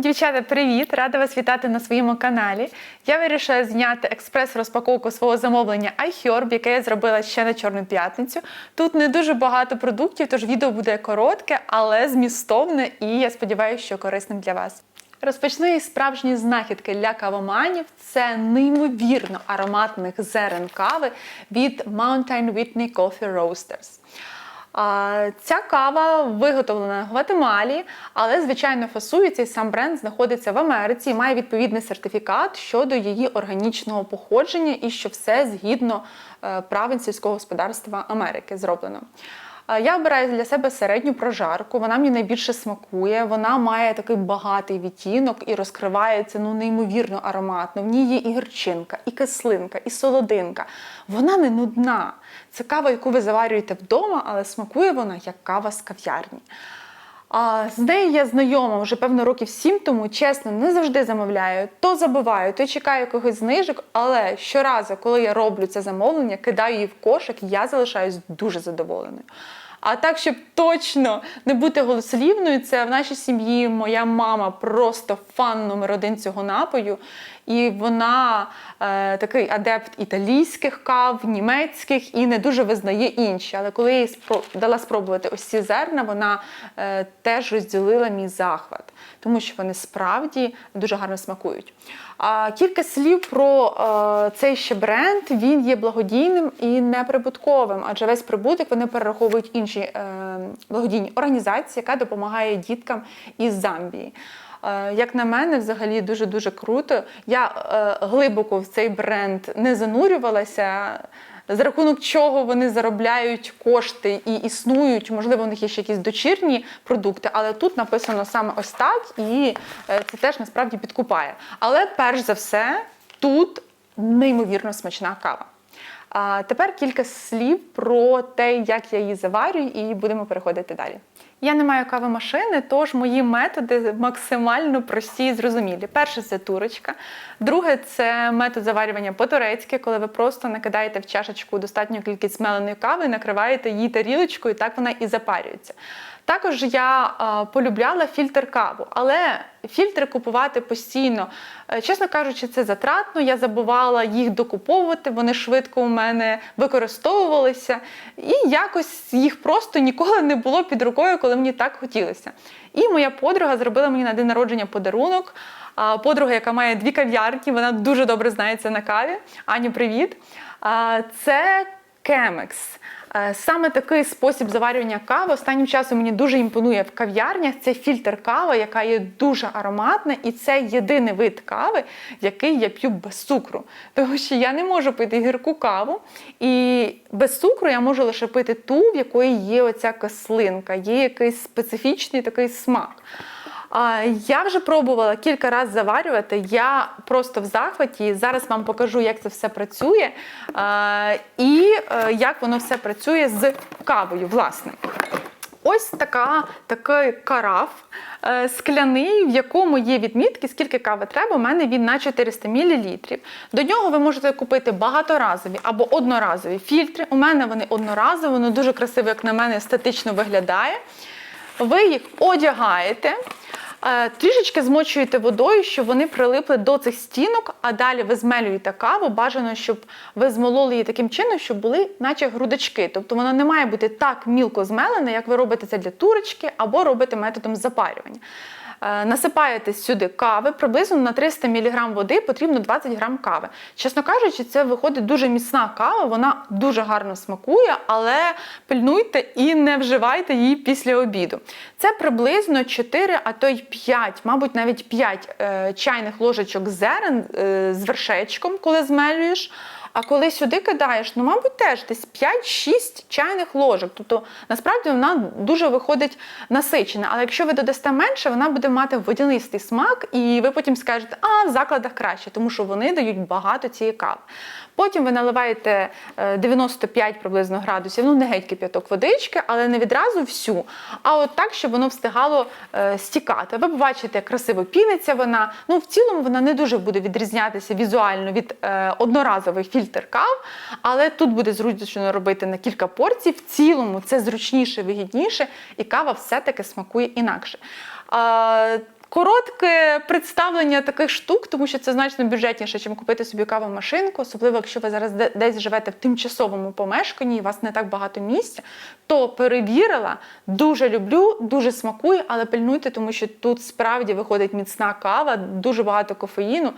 Дівчата, привіт! Рада вас вітати на своєму каналі. Я вирішила зняти експрес-розпаковку свого замовлення iHerb, яке я зробила ще на Чорну п'ятницю. Тут не дуже багато продуктів, тож відео буде коротке, але змістовне і я сподіваюся, що корисним для вас. Розпочну із справжні знахідки для кавоманів. Це неймовірно ароматних зерен кави від Mountain Whitney Coffee Roasters. Ця кава виготовлена в Гватемалі, але звичайно фасується сам бренд знаходиться в Америці і має відповідний сертифікат щодо її органічного походження і що все згідно е, правил сільського господарства Америки зроблено. Я обираю для себе середню прожарку, вона мені найбільше смакує. Вона має такий багатий відтінок і розкривається ну неймовірно ароматно. В ній є і гірчинка, і кислинка, і солодинка. Вона не нудна. Це кава, яку ви заварюєте вдома, але смакує вона як кава з кав'ярні. А з нею я знайома вже певно років сім тому. Чесно, не завжди замовляю. То забуваю, то чекаю якогось знижок. Але щоразу, коли я роблю це замовлення, кидаю її в кошик, я залишаюсь дуже задоволеною. А так, щоб точно не бути голослівною, це в нашій сім'ї моя мама просто фан номер один цього напою. І вона е, такий адепт італійських кав, німецьких і не дуже визнає інші. Але коли я їй спро- дала спробувати ось ці зерна, вона е, теж розділила мій захват, тому що вони справді дуже гарно смакують. А кілька слів про е, цей ще бренд. Він є благодійним і неприбутковим, адже весь прибуток вони перераховують інші е, благодійні організації, яка допомагає діткам із Замбії. Е, Як на мене, взагалі дуже дуже круто. Я е, глибоко в цей бренд не занурювалася. За рахунок чого вони заробляють кошти і існують, можливо, у них є ще якісь дочірні продукти, але тут написано саме ось так, і е, це теж насправді підкупає. Але перш за все, тут неймовірно смачна кава. А тепер кілька слів про те, як я її заварюю, і будемо переходити далі. Я не маю кавомашини, тож мої методи максимально прості і зрозумілі. Перше це турочка. Друге це метод заварювання по-турецьки, коли ви просто накидаєте в чашечку достатню кількість меленої кави, накриваєте її тарілочкою, і так вона і запарюється. Також я е, полюбляла фільтр каву, але фільтри купувати постійно, е, чесно кажучи, це затратно. Я забувала їх докуповувати, вони швидко у мене використовувалися, і якось їх просто ніколи не було під рукою, коли мені так хотілося. І моя подруга зробила мені на день народження подарунок. Подруга, яка має дві кав'ярні, вона дуже добре знається на каві. Аню, привіт! Це Кемекс. Е, Саме такий спосіб заварювання кави останнім часом мені дуже імпонує в кав'ярнях. Це фільтр кави, яка є дуже ароматна, і це єдиний вид кави, який я п'ю без цукру. Тому що я не можу пити гірку каву, і без цукру я можу лише пити ту, в якої є оця кислинка, є якийсь специфічний такий смак. Я вже пробувала кілька разів заварювати. Я просто в захваті. Зараз вам покажу, як це все працює і е, як воно все працює з кавою, власне. Ось така, такий караф е, скляний, в якому є відмітки, скільки кави треба. У мене він на 400 мл. До нього ви можете купити багаторазові або одноразові фільтри. У мене вони одноразові, воно дуже красиво, як на мене, естетично виглядає. Ви їх одягаєте. Е, Трішечки змочуєте водою, щоб вони прилипли до цих стінок, а далі ви змелюєте каву. Бажано, щоб ви змололи її таким чином, щоб були наче грудочки. Тобто вона не має бути так мілко змелена, як ви робите це для турочки, або робите методом запарювання. Е, Насипаєте сюди кави, приблизно на 300 мг води потрібно 20 г кави. Чесно кажучи, це виходить дуже міцна кава, вона дуже гарно смакує, але пильнуйте і не вживайте її після обіду. Це приблизно 4, а то й 5, мабуть, навіть 5 е, чайних ложечок зерен е, з вершечком, коли змелюєш. А коли сюди кидаєш, ну, мабуть, теж десь 5-6 чайних ложок. Тобто, насправді вона дуже виходить насичена. Але якщо ви додасте менше, вона буде мати водянистий смак, і ви потім скажете, а в закладах краще, тому що вони дають багато цієї кави. Потім ви наливаєте е, 95 приблизно градусів, ну не геть кип'яток водички, але не відразу всю, а от так, щоб воно встигало е, стікати. Ви побачите, як красиво піниться вона. Ну, в цілому вона не дуже буде відрізнятися візуально від е, одноразових фільтр кав, але тут буде зручно робити на кілька порцій. В цілому це зручніше, вигідніше, і кава все-таки смакує інакше. Коротке представлення таких штук, тому що це значно бюджетніше, ніж купити собі кавомашинку, особливо якщо ви зараз десь живете в тимчасовому помешканні, і у вас не так багато місця, то перевірила, дуже люблю, дуже смакує, але пильнуйте, тому що тут справді виходить міцна кава, дуже багато кофеїну.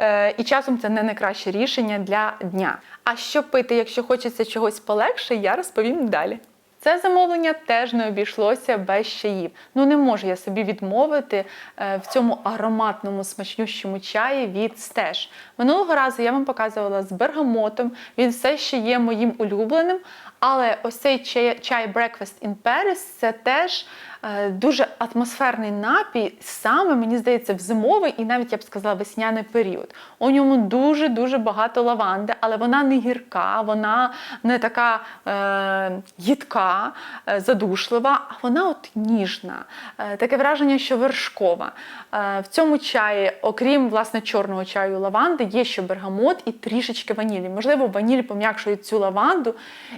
Е, І часом це не найкраще рішення для дня. А що пити, якщо хочеться чогось полегше, я розповім далі. Це замовлення теж не обійшлося без чаїв. Ну не можу я собі відмовити е, в цьому ароматному смачнющому чаї від стеж. Минулого разу я вам показувала з бергамотом. Він все ще є моїм улюбленим. Але ось цей чай, Breakfast in Paris це теж е, дуже атмосферний напій, саме мені здається, в зимовий і навіть я б сказала весняний період. У ньому дуже дуже багато лаванди, але вона не гірка, вона не така е, їдка, е, задушлива, а вона от ніжна. Е, таке враження, що вершкова. В цьому чаї, окрім власне чорного чаю лаванди, є ще бергамот і трішечки ванілі. Можливо, ваніль пом'якшує цю лаванду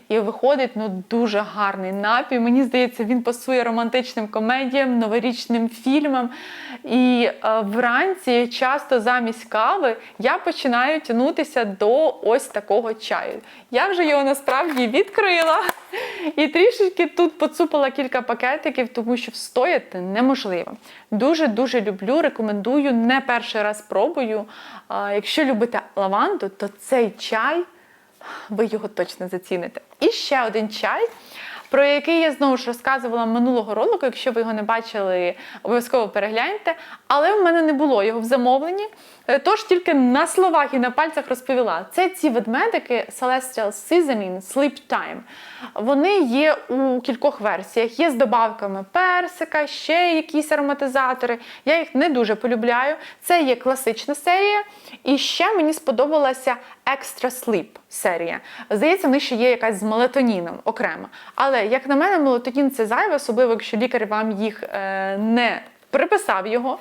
і виходить ну, дуже гарний напій. Мені здається, він пасує романтичним комедіям, новорічним фільмам. І е, вранці часто замість кави я починаю тягнутися до ось такого чаю. Я вже його насправді відкрила і трішечки тут поцупила кілька пакетиків, тому що встояти неможливо. Дуже-дуже люблю, рекомендую, не перший раз пробую. А, Якщо любите лаванду, то цей чай ви його точно заціните. І ще один чай, про який я знову ж розказувала минулого ролику. Якщо ви його не бачили, обов'язково перегляньте. Але в мене не було його в замовленні. Е, Тож тільки на словах і на пальцях розповіла. Це ці ведмедики Celestial Seasoning Sleep Time. Вони є у кількох версіях. Є з добавками персика, ще якісь ароматизатори. Я їх не дуже полюбляю. Це є класична серія. І ще мені сподобалася Extra Sleep серія. Здається, в них ще є якась з мелатоніном окремо. Але, як на мене, мелатонін це зайве, особливо якщо лікар вам їх е, не приписав його.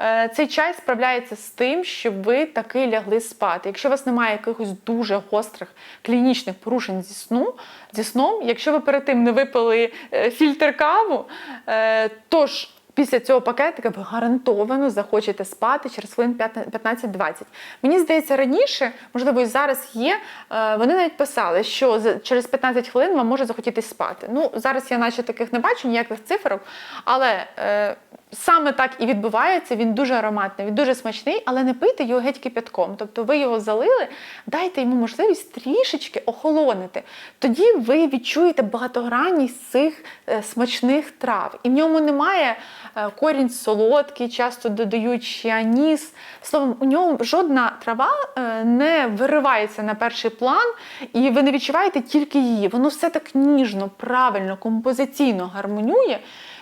Е, Цей чай справляється з тим, щоб ви таки лягли спати. Якщо у вас немає якихось дуже гострих клінічних порушень зі сну, зі сном, якщо ви перед тим не випили е, фільтр каву, е, тож після цього пакетика ви гарантовано захочете спати через хвилин 15-20. Мені здається, раніше, можливо, і зараз є. Вони навіть писали, що через 15 хвилин вам може захотіти спати. Ну, зараз я наче таких не бачу, ніяких цифрок, але. Саме так і відбувається, він дуже ароматний, він дуже смачний, але не пийте його геть кипятком. Тобто ви його залили, дайте йому можливість трішечки охолонити. Тоді ви відчуєте багатогранність цих е, смачних трав. І в ньому немає е, корінь солодкий, часто додають ще аніс. Словом, у ньому жодна трава е, не виривається на перший план, і ви не відчуваєте тільки її. Воно все так ніжно, правильно, композиційно гармонює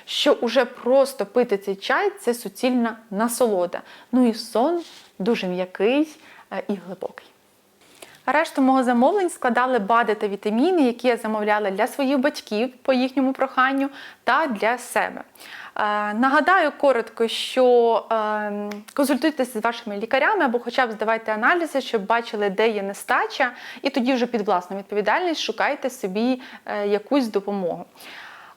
що уже просто пити цей чай це суцільна насолода. Ну і сон дуже м'який е, і глибокий. Решту мого замовлень складали БАДи та вітаміни, які я замовляла для своїх батьків по їхньому проханню та для себе. Е, Нагадаю коротко, що е, консультуйтесь з вашими лікарями або хоча б здавайте аналізи, щоб бачили, де є нестача, і тоді вже під власну відповідальність шукайте собі е, якусь допомогу.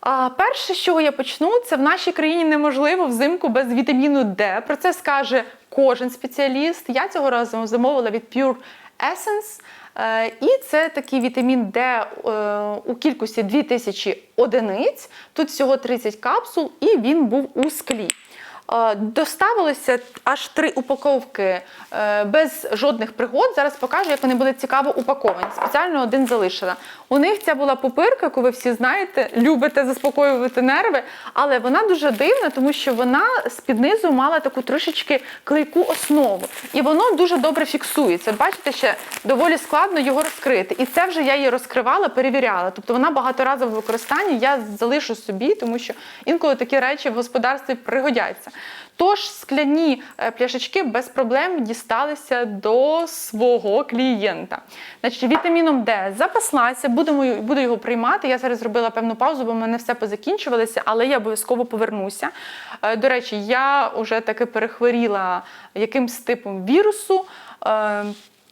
А перше, з чого я почну, це в нашій країні неможливо взимку без вітаміну Д. Про це скаже кожен спеціаліст. Я цього разу замовила від Pure Essence. Е, І це такий вітамін Д е, у кількості 2000 одиниць. Тут всього 30 капсул, і він був у склі. Е, Доставилися аж три упаковки е, без жодних пригод. Зараз покажу, як вони були цікаво упаковані. Спеціально один залишила. У них ця була пупирка, яку ви всі знаєте, любите заспокоювати нерви, але вона дуже дивна, тому що вона з-під низу мала таку трішечки клейку основу. І воно дуже добре фіксується. Бачите, ще доволі складно його розкрити. І це вже я її розкривала, перевіряла. Тобто вона багаторазово в використанні, я залишу собі, тому що інколи такі речі в господарстві пригодяться. Тож скляні е, пляшечки без проблем дісталися до свого клієнта. Значить, вітаміном Д запаслася, будемо, буду його приймати. Я зараз зробила певну паузу, бо в мене все позакінчувалося, але я обов'язково повернуся. Е, До речі, я вже таки перехворіла якимсь типом вірусу.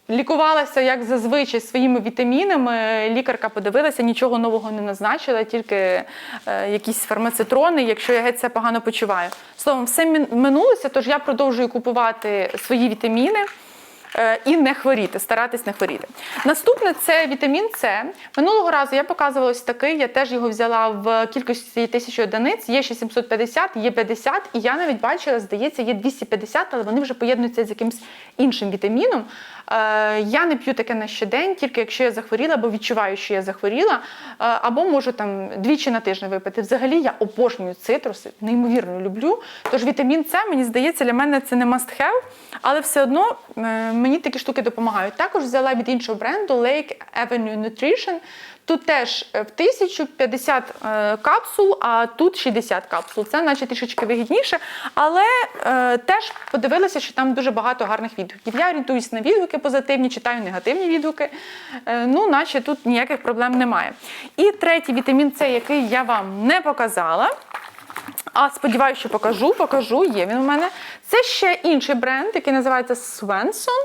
Лікувалася як зазвичай своїми вітамінами. Лікарка подивилася, нічого нового не назначила, тільки е, якісь фармацитрони, якщо я геть це погано почуваю. Словом, все минулося, тож я продовжую купувати свої вітаміни. е, І не хворіти, старатись не хворіти. Наступне це вітамін С. Минулого разу я показувала ось такий. Я теж його взяла в кількості тисячі одиниць. Є ще 750, є 50, і я навіть бачила, здається, є 250, але вони вже поєднуються з якимось іншим вітаміном. Е, Я не п'ю таке на щодень, тільки якщо я захворіла, або відчуваю, що я захворіла, е, або можу там двічі на тиждень випити. Взагалі я обожнюю цитруси, неймовірно люблю. Тож вітамін С, мені здається, для мене це не must have, але все одно е, мені такі штуки допомагають. Також взяла від іншого бренду Lake Avenue Nutrition. Тут теж е, в 1050 е, капсул, а тут 60 капсул. Це наче трішечки вигідніше, але е, теж подивилася, що там дуже багато гарних відгуків. Я орієнтуюсь на відгуки позитивні, читаю негативні відгуки. Ну, наче тут ніяких проблем немає. І третій вітамін С, який я вам не показала. А сподіваюся, що покажу, покажу. Є він у мене. Це ще інший бренд, який називається Свенсон.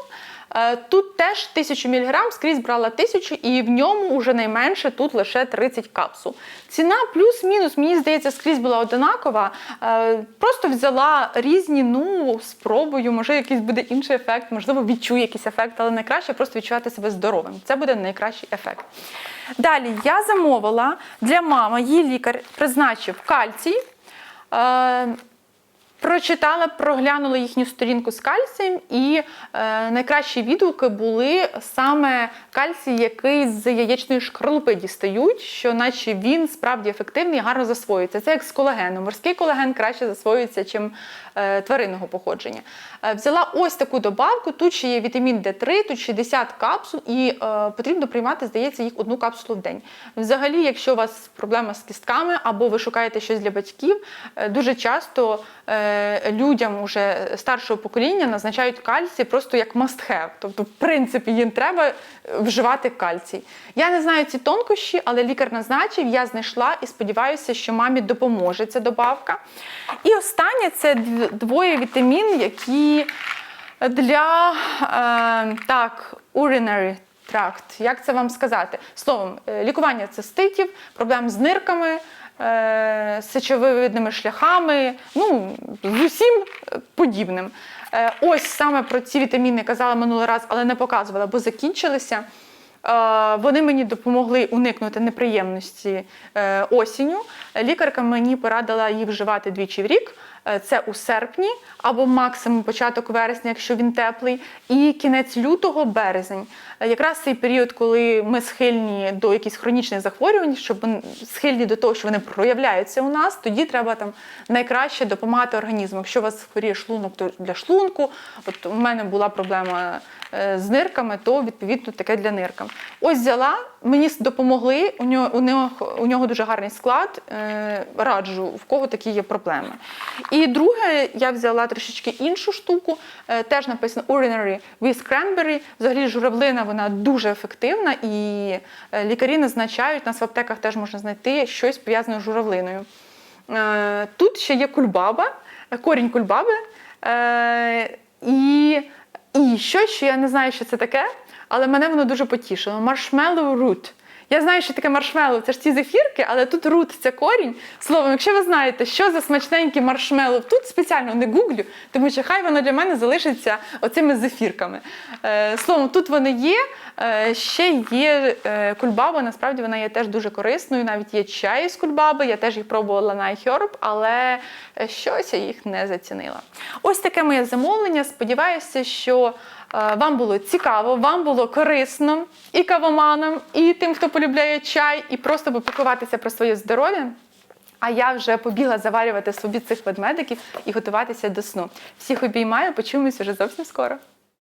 Е, Тут теж 1000 мг, скрізь брала 1000 і в ньому вже найменше тут лише 30 капсул. Ціна плюс-мінус, мені здається, скрізь була одинакова. Е, Просто взяла різні, ну, спробую, може якийсь буде інший ефект, можливо, відчую якийсь ефект, але найкраще просто відчувати себе здоровим. Це буде найкращий ефект. Далі я замовила для мами, її лікар призначив кальцій. Прочитала, проглянула їхню сторінку з кальцієм, і е, найкращі відгуки були саме кальцій, який з яєчної шкарлупи дістають, що наче він справді ефективний і гарно засвоюється. Це як з колагеном. Морський колаген краще засвоюється, чим е, тваринного походження. Е, взяла ось таку добавку. Тут ще є вітамін Д3, тут 60 капсул, і е, потрібно приймати, здається, їх одну капсулу в день. Взагалі, якщо у вас проблема з кістками або ви шукаєте щось для батьків, е, дуже часто е, людям уже старшого покоління назначають кальцій просто як must have. Тобто, в принципі, їм треба е, вживати кальцій. Я не знаю ці тонкощі, але лікар назначив, я знайшла і сподіваюся, що мамі допоможе ця добавка. І останнє це двоє вітамін, які для е, так, urinary tract, як це вам сказати? Словом, е, лікування циститів, проблем з нирками, сечовивидними шляхами, ну, з усім е, подібним. Е, ось саме про ці вітаміни казала минулий раз, але не показувала, бо закінчилися. Е, Вони мені допомогли уникнути неприємності е, осінню. Лікарка мені порадила їх вживати двічі в рік. Е, Це у серпні або максимум початок вересня, якщо він теплий, і кінець лютого, березень. Е, Якраз цей період, коли ми схильні до якихось хронічних захворювань, щоб схильні до того, що вони проявляються у нас, тоді треба там найкраще допомагати організму. Якщо у вас хворіє шлунок, то для шлунку. От у мене була проблема е, з нирками, то відповідно таке для ниркам. Ось взяла, мені допомогли. У нього у нього дуже гарний склад. Раджу, в кого такі є проблеми. І друге, я взяла трішечки іншу штуку. е, Теж написано urinary with cranberry. Взагалі журавлина вона дуже ефективна, і е, лікарі назначають, нас в аптеках теж можна знайти щось пов'язане з журавлиною. Е, Тут ще є кульбаба, корінь кульбаби. І, і що, що я не знаю, що це таке, але мене воно дуже потішило. Marshmallow root. Я знаю, що таке маршмеллоу, це ж ці зефірки, але тут рут це корінь. Словом, якщо ви знаєте, що за смачненький маршмеллоу, тут спеціально не гуглю, тому що хай воно для мене залишиться оцими зефірками. Е, Словом, тут вони є. Е, Ще є е, кульбаба, насправді вона є теж дуже корисною. Навіть є чай з кульбаби, я теж їх пробувала на iHerb, але щось я їх не зацінила. Ось таке моє замовлення. Сподіваюся, що вам було цікаво, вам було корисно і кавоманам, і тим, хто полюбляє чай, і просто попікуватися про своє здоров'я. А я вже побігла заварювати собі цих ведмедиків і готуватися до сну. Всіх обіймаю, почуємось вже зовсім скоро.